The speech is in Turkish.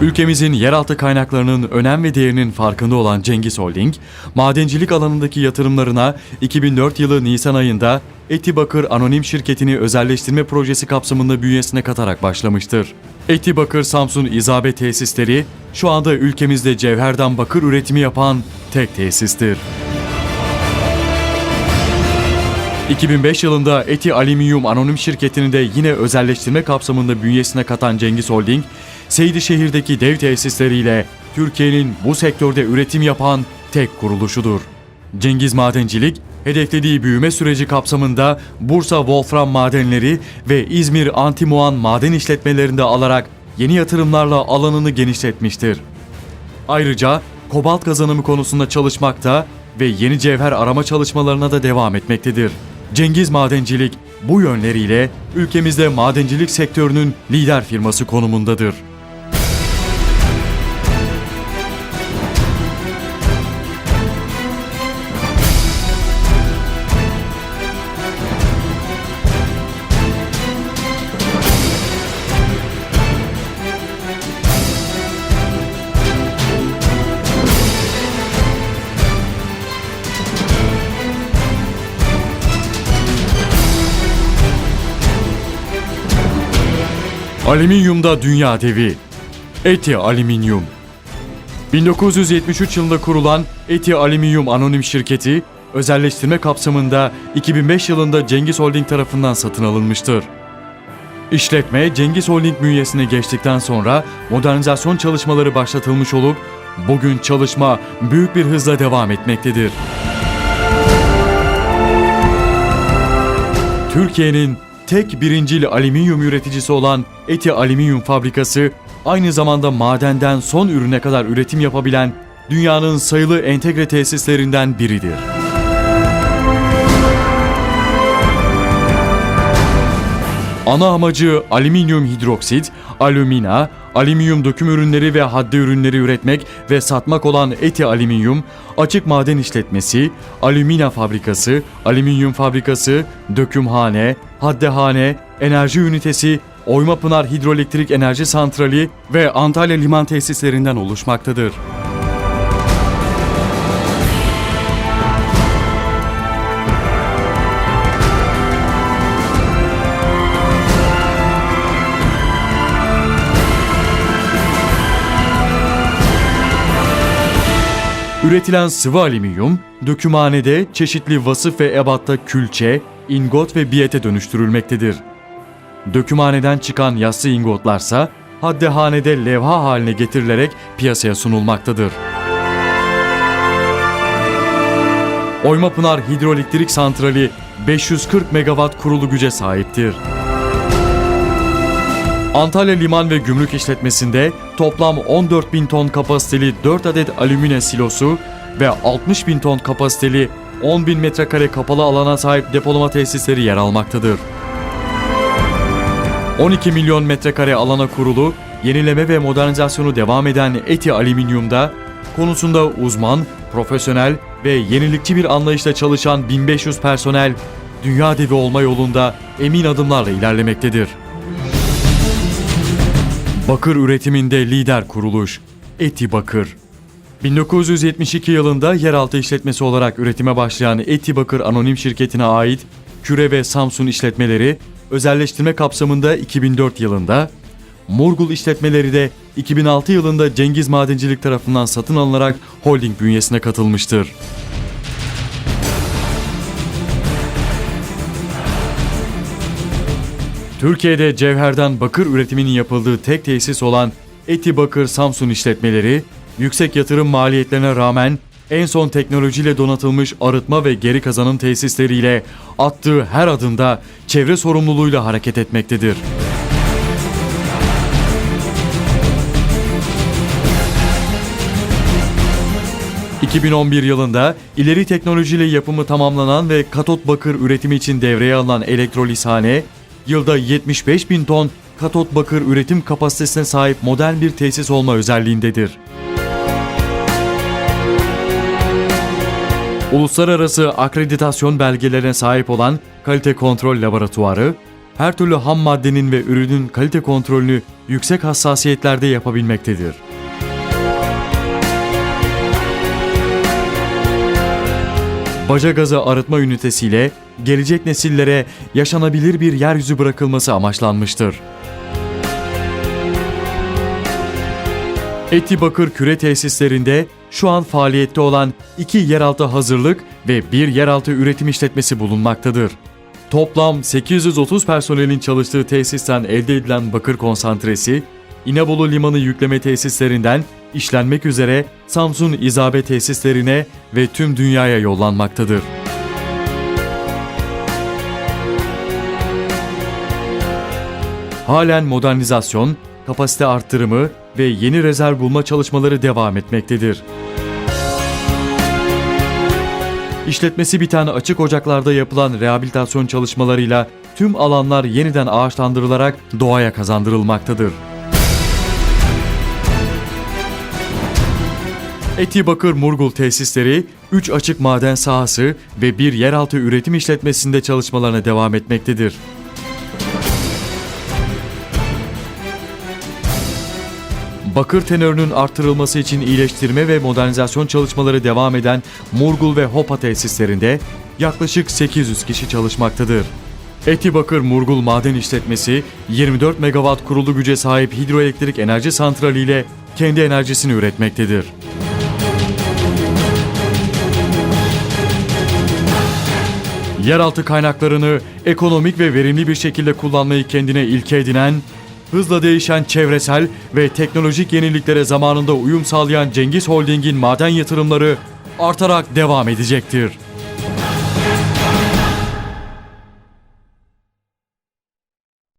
Ülkemizin yeraltı kaynaklarının önem ve değerinin farkında olan Cengiz Holding, madencilik alanındaki yatırımlarına 2004 yılı Nisan ayında Etibakır Anonim Şirketi'ni özelleştirme projesi kapsamında bünyesine katarak başlamıştır. Etibakır Samsun İzabe Tesisleri, şu anda ülkemizde cevherden bakır üretimi yapan tek tesistir. 2005 yılında Eti Alüminyum Anonim Şirketi'ni de yine özelleştirme kapsamında bünyesine katan Cengiz Holding, Seydişehir'deki dev tesisleriyle Türkiye'nin bu sektörde üretim yapan tek kuruluşudur. Cengiz Madencilik, hedeflediği büyüme süreci kapsamında Bursa Wolfram madenleri ve İzmir Antimuan maden işletmelerinde alarak yeni yatırımlarla alanını genişletmiştir. Ayrıca kobalt kazanımı konusunda çalışmakta ve yeni cevher arama çalışmalarına da devam etmektedir. Cengiz Madencilik bu yönleriyle ülkemizde madencilik sektörünün lider firması konumundadır. Alüminyumda dünya devi. Eti Alüminyum. 1973 yılında kurulan Eti Alüminyum Anonim Şirketi, özelleştirme kapsamında 2005 yılında Cengiz Holding tarafından satın alınmıştır. İşletme Cengiz Holding bünyesine geçtikten sonra modernizasyon çalışmaları başlatılmış olup bugün çalışma büyük bir hızla devam etmektedir. Türkiye'nin tek birincil alüminyum üreticisi olan Eti Alüminyum Fabrikası, aynı zamanda madenden son ürüne kadar üretim yapabilen dünyanın sayılı entegre tesislerinden biridir. Ana amacı alüminyum hidroksit, alümina, alüminyum döküm ürünleri ve hadde ürünleri üretmek ve satmak olan Eti Alüminyum, açık maden işletmesi, alümina fabrikası, alüminyum fabrikası, dökümhane, haddehane, enerji ünitesi, Oymapınar Hidroelektrik Enerji Santrali ve Antalya Liman tesislerinden oluşmaktadır. Üretilen sıvı alüminyum, dökümhanede çeşitli vasıf ve ebatta külçe, ingot ve biyete dönüştürülmektedir. Dökümhaneden çıkan yassı ingotlarsa haddehanede levha haline getirilerek piyasaya sunulmaktadır. Oymapınar Hidroelektrik Santrali 540 megawatt kurulu güce sahiptir. Antalya Liman ve Gümrük İşletmesi'nde toplam 14 bin ton kapasiteli 4 adet alümine silosu ve 60 bin ton kapasiteli 10 bin metrekare kapalı alana sahip depolama tesisleri yer almaktadır. 12 milyon metrekare alana kurulu, yenileme ve modernizasyonu devam eden Eti Alüminyum'da konusunda uzman, profesyonel ve yenilikçi bir anlayışla çalışan 1500 personel, dünya devi olma yolunda emin adımlarla ilerlemektedir. Bakır üretiminde lider kuruluş Eti Bakır. 1972 yılında yeraltı işletmesi olarak üretime başlayan Eti Bakır Anonim Şirketi'ne ait Küre ve Samsun işletmeleri özelleştirme kapsamında 2004 yılında, Murgul işletmeleri de 2006 yılında Cengiz Madencilik tarafından satın alınarak holding bünyesine katılmıştır. Türkiye'de cevherden bakır üretiminin yapıldığı tek tesis olan Eti Bakır Samsun işletmeleri, yüksek yatırım maliyetlerine rağmen en son teknolojiyle donatılmış arıtma ve geri kazanım tesisleriyle attığı her adımda çevre sorumluluğuyla hareket etmektedir. ...2011 yılında ileri teknolojiyle yapımı tamamlanan ve katot bakır üretimi için devreye alınan elektrolishane... ...yılda 75 bin ton katot bakır üretim kapasitesine sahip modern bir tesis olma özelliğindedir. Uluslararası akreditasyon belgelerine sahip olan kalite kontrol laboratuvarı, her türlü ham maddenin ve ürünün kalite kontrolünü yüksek hassasiyetlerde yapabilmektedir. Baca gazı arıtma ünitesiyle gelecek nesillere yaşanabilir bir yeryüzü bırakılması amaçlanmıştır. Etibakır küre tesislerinde şu an faaliyette olan iki yeraltı hazırlık ve bir yeraltı üretim işletmesi bulunmaktadır. Toplam 830 personelin çalıştığı tesisten elde edilen bakır konsantresi, İnebolu Limanı yükleme tesislerinden işlenmek üzere Samsun İzabe tesislerine ve tüm dünyaya yollanmaktadır. Halen modernizasyon, kapasite arttırımı ve yeni rezerv bulma çalışmaları devam etmektedir. İşletmesi biten açık ocaklarda yapılan rehabilitasyon çalışmalarıyla tüm alanlar yeniden ağaçlandırılarak doğaya kazandırılmaktadır. Etibakır Murgul tesisleri 3 açık maden sahası ve bir yeraltı üretim işletmesinde çalışmalarına devam etmektedir. Bakır tenörünün artırılması için iyileştirme ve modernizasyon çalışmaları devam eden Murgul ve Hopa tesislerinde yaklaşık 800 kişi çalışmaktadır. Etibakır Murgul Maden İşletmesi 24 megawatt kurulu güce sahip hidroelektrik enerji santrali ile kendi enerjisini üretmektedir. Yeraltı kaynaklarını ekonomik ve verimli bir şekilde kullanmayı kendine ilke edinen, hızla değişen çevresel ve teknolojik yeniliklere zamanında uyum sağlayan Cengiz Holding'in maden yatırımları artarak devam edecektir.